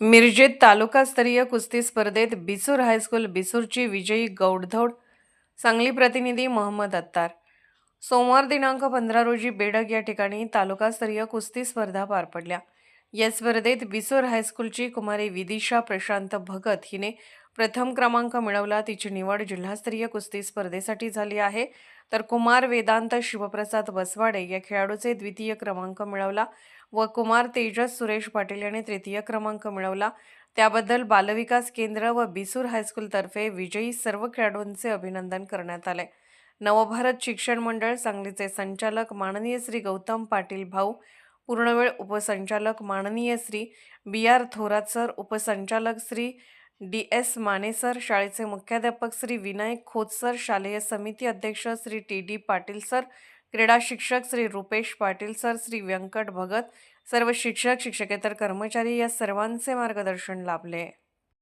मिरजेत तालुकास्तरीय कुस्ती स्पर्धेत बिसूर हायस्कूल बिसूरची विजयी गौडधोड सांगली प्रतिनिधी मोहम्मद अत्तार. सोमवार दिनांक पंधरा रोजी बेडग या ठिकाणी तालुकास्तरीय कुस्ती स्पर्धा पार पडल्या. या स्पर्धेत बिसूर हायस्कूलची कुमारी विदिशा प्रशांत भगत हिने प्रथम क्रमांक मिळवला. तिची निवड जिल्हास्तरीय कुस्ती स्पर्धेसाठी झाली आहे. तर कुमार वेदांत शिवप्रसाद बसवाडे या खेळाडूचे द्वितीय क्रमांक मिळवला व कुमार तेजस सुरेश पाटील याने तृतीय क्रमांक मिळवला. त्याबद्दल बालविकास केंद्र व बिसूर हायस्कूलतर्फे विजयी सर्व खेळाडूंचे अभिनंदन करण्यात आले. नवभारत शिक्षण मंडळ सांगलीचे संचालक माननीय श्री गौतम पाटील भाऊ पूर्णवेळ उपसंचालक माननीय Shri B R Thorat sir उपसंचालक Shri D S Mane sir शाळेचे मुख्याध्यापक श्री विनायक खोत सर शालेय समिती अध्यक्ष Shri T D Patil sir क्रीडा शिक्षक श्री रुपेश पाटील सर श्री व्यंकट भगत सर्व शिक्षक शिक्षकेतर कर्मचारी या सर्वांचे मार्गदर्शन लाभले.